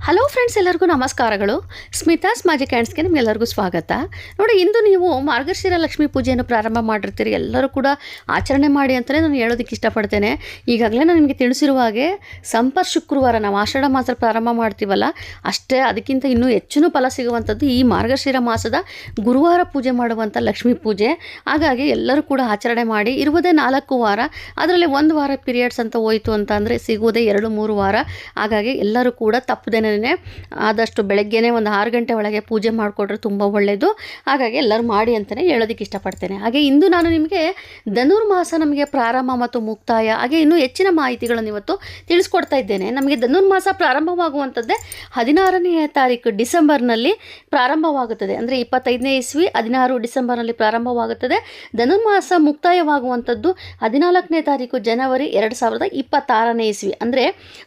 Hello friends ಎಲ್ಲರಿಗೂ ನಮಸ್ಕಾರಗಳು. Smitha's magic ಹ್ಯಾಂಡ್ಸ್ಗೆ ನಿಮಗೆಲ್ಲರಿಗೂ ಸ್ವಾಗತ. ನೋಡಿ, ಇಂದು ನೀವು ಮಾರ್ಗಶಿರ ಲಕ್ಷ್ಮೀ ಪೂಜೆಯನ್ನು ಪ್ರಾರಂಭ ಮಾಡಿರ್ತೀರಿ. ಎಲ್ಲರೂ ಕೂಡ ಆಚರಣೆ ಮಾಡಿ ಅಂತಲೇ ನಾನು ಹೇಳೋದಕ್ಕೆ ಇಷ್ಟಪಡ್ತೇನೆ. ಈಗಾಗಲೇ ನಾನು ನಿಮಗೆ ತಿಳಿಸಿರುವ ಹಾಗೆ ಸಂಪರ್ ಶುಕ್ರವಾರ ನಾವು ಆಷಾಢ ಮಾಸ ಪ್ರಾರಂಭ ಮಾಡ್ತೀವಲ್ಲ, ಅಷ್ಟೇ ಅದಕ್ಕಿಂತ ಇನ್ನೂ ಹೆಚ್ಚಿನ ಫಲ ಸಿಗುವಂಥದ್ದು ಈ ಮಾರ್ಗಶಿರ ಮಾಸದ ಗುರುವಾರ ಪೂಜೆ ಮಾಡುವಂಥ ಲಕ್ಷ್ಮೀ ಪೂಜೆ. ಹಾಗಾಗಿ ಎಲ್ಲರೂ ಕೂಡ ಆಚರಣೆ ಮಾಡಿ, ಇರುವುದೇ ನಾಲ್ಕು ವಾರ, ಅದರಲ್ಲಿ ಒಂದು ವಾರ ಪೀರಿಯಡ್ಸ್ ಅಂತ ಹೋಯಿತು ಅಂತ ಅಂದರೆ ಸಿಗುವುದೇ ಎರಡು ಮೂರು ವಾರ. ಹಾಗಾಗಿ ಎಲ್ಲರೂ ಕೂಡ ತಪ್ಪದೇನೆ ಆದಷ್ಟು ಬೆಳಗ್ಗೆನೇ ಒಂದು ಆರು ಗಂಟೆ ಒಳಗೆ ಪೂಜೆ ಮಾಡಿಕೊಟ್ರೆ ತುಂಬ ಒಳ್ಳೆಯದು ಹಾಗಾಗಿ ಎಲ್ಲರೂ ಮಾಡಿ ಅಂತಲೇ ಹೇಳೋದಕ್ಕೆ ಇಷ್ಟಪಡ್ತೇನೆ. ಹಾಗೆ ಇಂದು ನಾನು ನಿಮಗೆ ಧನುರ್ಮಾಸ ನಮಗೆ ಪ್ರಾರಂಭ ಮತ್ತು ಮುಕ್ತಾಯ, ಹಾಗೆ ಇನ್ನೂ ಹೆಚ್ಚಿನ ಮಾಹಿತಿಗಳನ್ನು ಇವತ್ತು ತಿಳಿಸ್ಕೊಡ್ತಾ ಇದ್ದೇನೆ. ನಮಗೆ ಧನುರ್ಮಾಸ ಪ್ರಾರಂಭವಾಗುವಂಥದ್ದೇ ಹದಿನಾರನೆಯ ತಾರೀಕು ಡಿಸೆಂಬರ್ನಲ್ಲಿ ಪ್ರಾರಂಭವಾಗುತ್ತದೆ. ಅಂದರೆ ಇಪ್ಪತ್ತೈದನೇ ಇಸ್ವಿ ಹದಿನಾರು ಡಿಸೆಂಬರ್ನಲ್ಲಿ ಪ್ರಾರಂಭವಾಗುತ್ತದೆ. ಧನುರ್ಮಾಸ ಮುಕ್ತಾಯವಾಗುವಂಥದ್ದು ಹದಿನಾಲ್ಕನೇ ತಾರೀಕು ಜನವರಿ ಎರಡು ಸಾವಿರದ ಇಪ್ಪತ್ತಾರನೇ ಇಸ್ವಿ. ಅಂದರೆ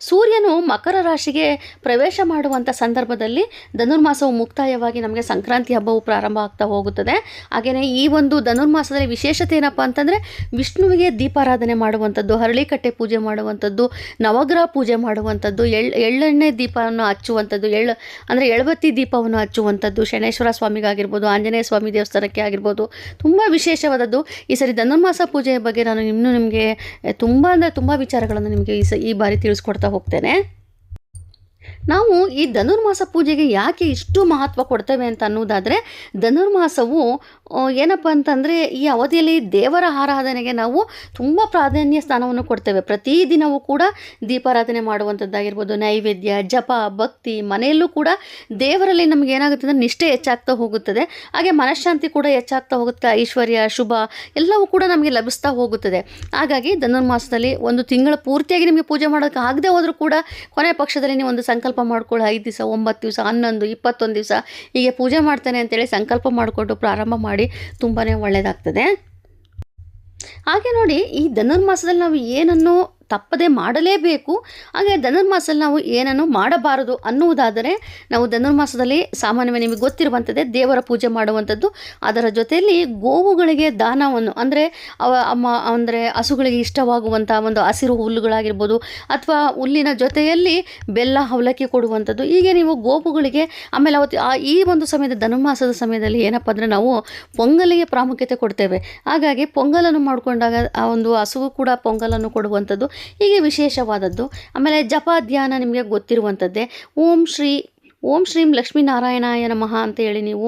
ಸೂರ್ಯನು ಮಕರ ರಾಶಿಗೆ ಪ್ರವೇಶ ಮಾಡುವಂಥ ಸಂದರ್ಭದಲ್ಲಿ ಧನುರ್ಮಾಸವು ಮುಕ್ತಾಯವಾಗಿ ನಮಗೆ ಸಂಕ್ರಾಂತಿ ಹಬ್ಬವು ಪ್ರಾರಂಭ ಆಗ್ತಾ ಹೋಗುತ್ತದೆ. ಹಾಗೆಯೇ ಈ ಒಂದು ಧನುರ್ಮಾಸದಲ್ಲಿ ವಿಶೇಷತೆ ಏನಪ್ಪ ಅಂತಂದರೆ ವಿಷ್ಣುವಿಗೆ ದೀಪಾರಾಧನೆ ಮಾಡುವಂಥದ್ದು, ಹರಳಿಕಟ್ಟೆ ಪೂಜೆ ಮಾಡುವಂಥದ್ದು, ನವಗ್ರಹ ಪೂಜೆ ಮಾಡುವಂಥದ್ದು, ಎಳ್, ಎಳ್ಳೆಣ್ಣೆ ದೀಪವನ್ನು ಹಚ್ಚುವಂಥದ್ದು ಎಳ್ಳು ಅಂದರೆ ಎಳಬತ್ತಿ ದೀಪವನ್ನು ಹಚ್ಚುವಂಥದ್ದು, ಶನೇಶ್ವರ ಸ್ವಾಮಿಗಾಗಿರ್ಬೋದು, ಆಂಜನೇಯ ಸ್ವಾಮಿ ದೇವಸ್ಥಾನಕ್ಕೆ ಆಗಿರ್ಬೋದು, ತುಂಬ ವಿಶೇಷವಾದದ್ದು. ಈ ಸರಿ ಧನುರ್ಮಾಸ ಪೂಜೆಯ ಬಗ್ಗೆ ನಾನು ಇನ್ನೂ ನಿಮಗೆ, ತುಂಬ ಅಂದರೆ ತುಂಬ ವಿಚಾರಗಳನ್ನು ನಿಮಗೆ ಈ ಸ, ಈ ಬಾರಿ ತಿಳಿಸ್ಕೊಡ್ತಾ ಹೋಗ್ತೇನೆ. ನಾವು ಈ ಧನುರ್ಮಾಸ ಪೂಜೆಗೆ ಯಾಕೆ ಇಷ್ಟು ಮಹತ್ವ ಕೊಡ್ತೇವೆ ಅಂತ ಅನ್ನೋದಾದರೆ ಧನುರ್ಮಾಸವು ಏನಪ್ಪ ಅಂತಂದರೆ ಈ ಅವಧಿಯಲ್ಲಿ ದೇವರ ಆರಾಧನೆಗೆ ನಾವು ತುಂಬ ಪ್ರಾಧಾನ್ಯ ಸ್ಥಾನವನ್ನು ಕೊಡ್ತೇವೆ. ಪ್ರತಿದಿನವೂ ಕೂಡ ದೀಪಾರಾಧನೆ ಮಾಡುವಂಥದ್ದಾಗಿರ್ಬೋದು, ನೈವೇದ್ಯ, ಜಪ, ಭಕ್ತಿ ಮನೆಯಲ್ಲೂ ಕೂಡ ದೇವರಲ್ಲಿ ನಮಗೆ ಏನಾಗುತ್ತೆ ಅಂದರೆ ನಿಷ್ಠೆ ಹೆಚ್ಚಾಗ್ತಾ ಹೋಗುತ್ತದೆ. ಹಾಗೆ ಮನಃಶಾಂತಿ ಕೂಡ ಹೆಚ್ಚಾಗ್ತಾ ಹೋಗುತ್ತೆ, ಐಶ್ವರ್ಯ, ಶುಭ ಎಲ್ಲವೂ ಕೂಡ ನಮಗೆ ಲಭಿಸ್ತಾ ಹೋಗುತ್ತದೆ. ಹಾಗಾಗಿ ಧನುರ್ಮಾಸದಲ್ಲಿ ಒಂದು ತಿಂಗಳ ಪೂರ್ತಿಯಾಗಿ ನಿಮಗೆ ಪೂಜೆ ಮಾಡೋಕ್ಕೆ ಆಗದೆ ಹೋದರೂ ಕೂಡ ಕೊನೆ ಪಕ್ಷದಲ್ಲಿ ನೀವು ಒಂದು ಸಂಕಲ್ಪ ಮಾಡ್ಕೊಳ್ಳಿ ಐದು ದಿವಸ, ಒಂಬತ್ತು ದಿವಸ, ಹನ್ನೊಂದು, ಇಪ್ಪತ್ತೊಂದು ದಿವಸ ಹೀಗೆ ಪೂಜೆ ಮಾಡ್ತಾನೆ ಅಂತೇಳಿ ಸಂಕಲ್ಪ ಮಾಡಿಕೊಂಡು ಪ್ರಾರಂಭ ಮಾಡಿ ತುಂಬಾ ಒಳ್ಳೆಯದಾಗ್ತದೆ ಹಾಗೆ ನೋಡಿ ಈ ಧನುರ್ಮಾಸದಲ್ಲಿ ನಾವು ಏನನ್ನು ತಪ್ಪದೆ ಮಾಡಲೇಬೇಕು. ಹಾಗೆ ಧನುರ್ಮಾಸದಲ್ಲಿ ನಾವು ಏನನ್ನು ಮಾಡಬಾರದು ಅನ್ನುವುದಾದರೆ, ನಾವು ಧನುರ್ಮಾಸದಲ್ಲಿ ಸಾಮಾನ್ಯವಾಗಿ ನಿಮಗೆ ಗೊತ್ತಿರುವಂಥದ್ದೇ ದೇವರ ಪೂಜೆ ಮಾಡುವಂಥದ್ದು. ಅದರ ಜೊತೆಯಲ್ಲಿ ಗೋವುಗಳಿಗೆ ದಾನವನ್ನು, ಅಂದರೆ ಅವ, ಅಮ್ಮ, ಅಂದರೆ ಹಸುಗಳಿಗೆ ಇಷ್ಟವಾಗುವಂಥ ಒಂದು ಹಸಿರು ಹುಲ್ಲುಗಳಾಗಿರ್ಬೋದು, ಅಥವಾ ಹುಲ್ಲಿನ ಜೊತೆಯಲ್ಲಿ ಬೆಲ್ಲ ಅವಲಕ್ಕಿ ಕೊಡುವಂಥದ್ದು. ಹೀಗೆ ನೀವು ಗೋವುಗಳಿಗೆ, ಆಮೇಲೆ ಅವತ್ತು ಆ, ಈ ಒಂದು ಸಮಯದ ಧನುರ್ಮಾಸದ ಸಮಯದಲ್ಲಿ ಏನಪ್ಪ ಅಂದರೆ ನಾವು ಪೊಂಗಲಿಗೆ ಪ್ರಾಮುಖ್ಯತೆ ಕೊಡ್ತೇವೆ. ಹಾಗಾಗಿ ಪೊಂಗಲನ್ನು ಮಾಡಿಕೊಂಡಾಗ ಆ ಒಂದು ಹಸುವು ಕೂಡ ಪೊಂಗಲನ್ನು ಕೊಡುವಂಥದ್ದು. ಹೀಗೆ ವಿಶೇಷವಾದದ್ದು. ಆಮೇಲೆ ಜಪ ಧ್ಯಾನ ನಿಮಗೆ ಗೊತ್ತಿರುವಂಥದ್ದೇ. ಓಂ ಶ್ರೀ ಓಂ ಶ್ರೀಂ ಲಕ್ಷ್ಮೀನಾರಾಯಣಾಯ ನಮಃ ಅಂತ ಹೇಳಿ ನೀವು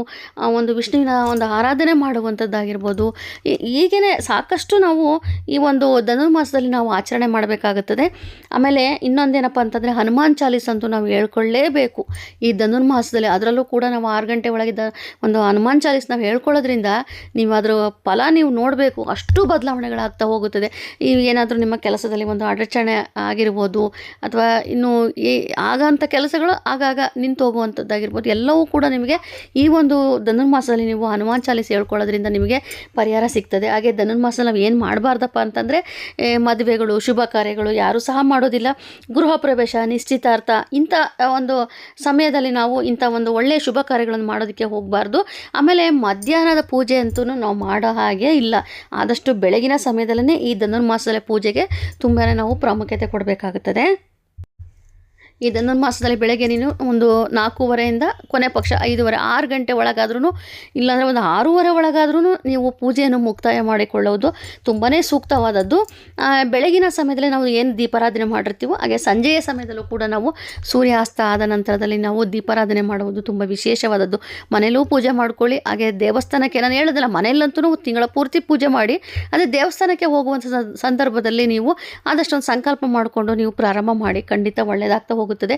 ಒಂದು ವಿಷ್ಣುವಿನ ಒಂದು ಆರಾಧನೆ ಮಾಡುವಂಥದ್ದಾಗಿರ್ಬೋದು. ಹೀಗೇ ಸಾಕಷ್ಟು ನಾವು ಈ ಒಂದು ಧನುರ್ಮಾಸದಲ್ಲಿ ನಾವು ಆಚರಣೆ ಮಾಡಬೇಕಾಗುತ್ತದೆ. ಆಮೇಲೆ ಇನ್ನೊಂದೇನಪ್ಪ ಅಂತಂದರೆ ಹನುಮಾನ್ ಚಾಲೀಸ್ ಅಂತೂ ನಾವು ಹೇಳ್ಕೊಳ್ಳೇಬೇಕು. ಈ ಧನುರ್ಮಾಸದಲ್ಲಿ ಅದರಲ್ಲೂ ಕೂಡ ನಾವು ಆರು ಗಂಟೆ ಒಳಗಿದ್ದ ಒಂದು ಹನುಮಾನ್ ಚಾಲೀಸ್ ನಾವು ಹೇಳ್ಕೊಳ್ಳೋದ್ರಿಂದ ನೀವು ಅದರ ಫಲ ನೀವು ನೋಡಬೇಕು. ಅಷ್ಟು ಬದಲಾವಣೆಗಳಾಗ್ತಾ ಹೋಗುತ್ತದೆ. ಈ ಏನಾದರೂ ನಿಮ್ಮ ಕೆಲಸದಲ್ಲಿ ಒಂದು ಅಡಚಣೆ ಆಗಿರ್ಬೋದು, ಅಥವಾ ಇನ್ನು ಈ ಆಗಂಥ ಕೆಲಸಗಳು ಆಗಾಗ ನಿಂತು ಹೋಗುವಂಥದ್ದಾಗಿರ್ಬೋದು. ಎಲ್ಲವೂ ಕೂಡ ನಿಮಗೆ ಈ ಒಂದು ಧನುರ್ಮಾಸದಲ್ಲಿ ನೀವು ಹನುಮಾನ್ ಚಾಲೀಸ್ ಹೇಳ್ಕೊಳ್ಳೋದ್ರಿಂದ ನಿಮಗೆ ಪರಿಹಾರ ಸಿಗ್ತದೆ. ಹಾಗೆ ಧನುರ್ಮಾಸದಲ್ಲಿ ನಾವು ಏನು ಮಾಡಬಾರ್ದಪ್ಪ ಅಂತಂದರೆ ಮದುವೆಗಳು, ಶುಭ ಕಾರ್ಯಗಳು ಯಾರೂ ಸಹ ಮಾಡೋದಿಲ್ಲ. ಗೃಹ ಪ್ರವೇಶ, ನಿಶ್ಚಿತಾರ್ಥ, ಇಂಥ ಒಂದು ಸಮಯದಲ್ಲಿ ನಾವು ಇಂಥ ಒಂದು ಒಳ್ಳೆಯ ಶುಭ ಕಾರ್ಯಗಳನ್ನು ಮಾಡೋದಕ್ಕೆ ಹೋಗಬಾರ್ದು. ಆಮೇಲೆ ಮಧ್ಯಾಹ್ನದ ಪೂಜೆ ಅಂತೂ ನಾವು ಮಾಡೋ ಹಾಗೆ ಇಲ್ಲ. ಆದಷ್ಟು ಬೆಳಗಿನ ಸಮಯದಲ್ಲೇ ಈ ಧನುರ್ಮಾಸದ ಪೂಜೆಗೆ ತುಂಬಾ ನಾವು ಪ್ರಾಮುಖ್ಯತೆ ಕೊಡಬೇಕಾಗುತ್ತದೆ. ಈ ಮಾಸದಲ್ಲಿ ಬೆಳಗ್ಗೆ ನೀನು ಒಂದು ನಾಲ್ಕೂವರೆಯಿಂದ ಕೊನೆ ಪಕ್ಷ, ಐದೂವರೆ, ಆರು ಗಂಟೆ ಒಳಗಾದ್ರೂ ಇಲ್ಲಾಂದರೆ ಒಂದು ಆರೂವರೆ ಒಳಗಾದ್ರೂ ನೀವು ಪೂಜೆಯನ್ನು ಮುಕ್ತಾಯ ಮಾಡಿಕೊಳ್ಳುವುದು ತುಂಬಾ ಸೂಕ್ತವಾದದ್ದು. ಬೆಳಗಿನ ಸಮಯದಲ್ಲಿ ನಾವು ಏನು ದೀಪಾರಾಧನೆ ಮಾಡಿರ್ತೀವೋ, ಹಾಗೆ ಸಂಜೆಯ ಸಮಯದಲ್ಲೂ ಕೂಡ ನಾವು ಸೂರ್ಯಾಸ್ತ ಆದ ನಂತರದಲ್ಲಿ ನಾವು ದೀಪಾರಾಧನೆ ಮಾಡುವುದು ತುಂಬ ವಿಶೇಷವಾದದ್ದು. ಮನೆಯಲ್ಲೂ ಪೂಜೆ ಮಾಡ್ಕೊಳ್ಳಿ, ಹಾಗೆ ದೇವಸ್ಥಾನಕ್ಕೆ, ನಾನು ಹೇಳೋದಿಲ್ಲ ಮನೆಯಲ್ಲಂತೂ ತಿಂಗಳ ಪೂರ್ತಿ ಪೂಜೆ ಮಾಡಿ, ಅದೇ ದೇವಸ್ಥಾನಕ್ಕೆ ಹೋಗುವಂಥ ಸಂದರ್ಭದಲ್ಲಿ ನೀವು ಆದಷ್ಟೊಂದು ಸಂಕಲ್ಪ ಮಾಡಿಕೊಂಡು ನೀವು ಪ್ರಾರಂಭ ಮಾಡಿ, ಖಂಡಿತ ಒಳ್ಳೆಯದಾಗ್ತಾ ಹೋಗುತ್ತದೆ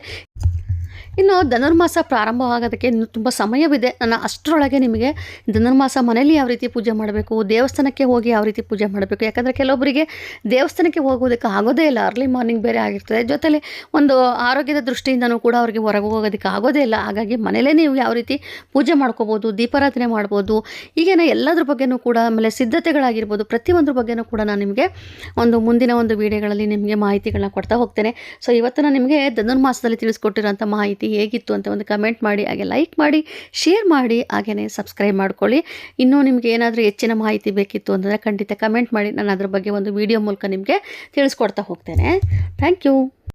ಇನ್ನು ಧನುರ್ಮಾಸ ಪ್ರಾರಂಭವಾಗೋದಕ್ಕೆ ಇನ್ನು ತುಂಬ ಸಮಯವಿದೆ. ನನ್ನ ಅಷ್ಟರೊಳಗೆ ನಿಮಗೆ ಧನುರ್ಮಾಸ ಮನೆಯಲ್ಲಿ ಯಾವ ರೀತಿ ಪೂಜೆ ಮಾಡಬೇಕು, ದೇವಸ್ಥಾನಕ್ಕೆ ಹೋಗಿ ಯಾವ ರೀತಿ ಪೂಜೆ ಮಾಡಬೇಕು, ಯಾಕಂದರೆ ಕೆಲವೊಬ್ಬರಿಗೆ ದೇವಸ್ಥಾನಕ್ಕೆ ಹೋಗೋದಕ್ಕೆ ಆಗೋದೇ ಇಲ್ಲ. ಅರ್ಲಿ ಮಾರ್ನಿಂಗ್ ಬೇರೆ ಆಗಿರ್ತದೆ. ಜೊತೆಲಿ ಒಂದು ಆರೋಗ್ಯದ ದೃಷ್ಟಿಯಿಂದನೂ ಕೂಡ ಅವರಿಗೆ ಹೊರಗೆ ಹೋಗೋದಕ್ಕೆ ಆಗೋದೇ ಇಲ್ಲ. ಹಾಗಾಗಿ ಮನೇಲೇ ನೀವು ಯಾವ ರೀತಿ ಪೂಜೆ ಮಾಡ್ಕೋಬೋದು, ದೀಪಾರಾಧನೆ ಮಾಡ್ಬೋದು, ಈಗೇನ ಎಲ್ಲದ್ರ ಬಗ್ಗೆನೂ ಕೂಡ ಆಮೇಲೆ ಸಿದ್ಧತೆಗಳಾಗಿರ್ಬೋದು, ಪ್ರತಿಯೊಂದ್ರ ಬಗ್ಗೆನೂ ಕೂಡ ನಾನು ನಿಮಗೆ ಒಂದು ಮುಂದಿನ ಒಂದು ವಿಡಿಯೋಗಳಲ್ಲಿ ನಿಮಗೆ ಮಾಹಿತಿಗಳನ್ನ ಕೊಡ್ತಾ ಹೋಗ್ತೇನೆ. ಸೊ ಇವತ್ತು ನಾನು ನಿಮಗೆ ಧನುರ್ಮಾಸದಲ್ಲಿ ತಿಳಿಸ್ಕೊಟ್ಟಿರೋಂಥ ಮಾಹಿತಿ ಹೇಗಿತ್ತು ಅಂತ ಒಂದು ಕಮೆಂಟ್ ಮಾಡಿ, ಹಾಗೆ ಲೈಕ್ ಮಾಡಿ ಶೇರ್ ಮಾಡಿ ಹಾಗೆಯೇ ಸಬ್ಸ್ಕ್ರೈಬ್ ಮಾಡ್ಕೊಳ್ಳಿ. ಇನ್ನೂ ನಿಮಗೆ ಏನಾದರೂ ಹೆಚ್ಚಿನ ಮಾಹಿತಿ ಬೇಕಿತ್ತು ಅಂತಂದರೆ ಖಂಡಿತ ಕಮೆಂಟ್ ಮಾಡಿ. ನಾನು ಅದ್ರ ಬಗ್ಗೆ ಒಂದು ವಿಡಿಯೋ ಮೂಲಕ ನಿಮಗೆ ತಿಳಿಸ್ಕೊಡ್ತಾ ಹೋಗ್ತೇನೆ. Thank you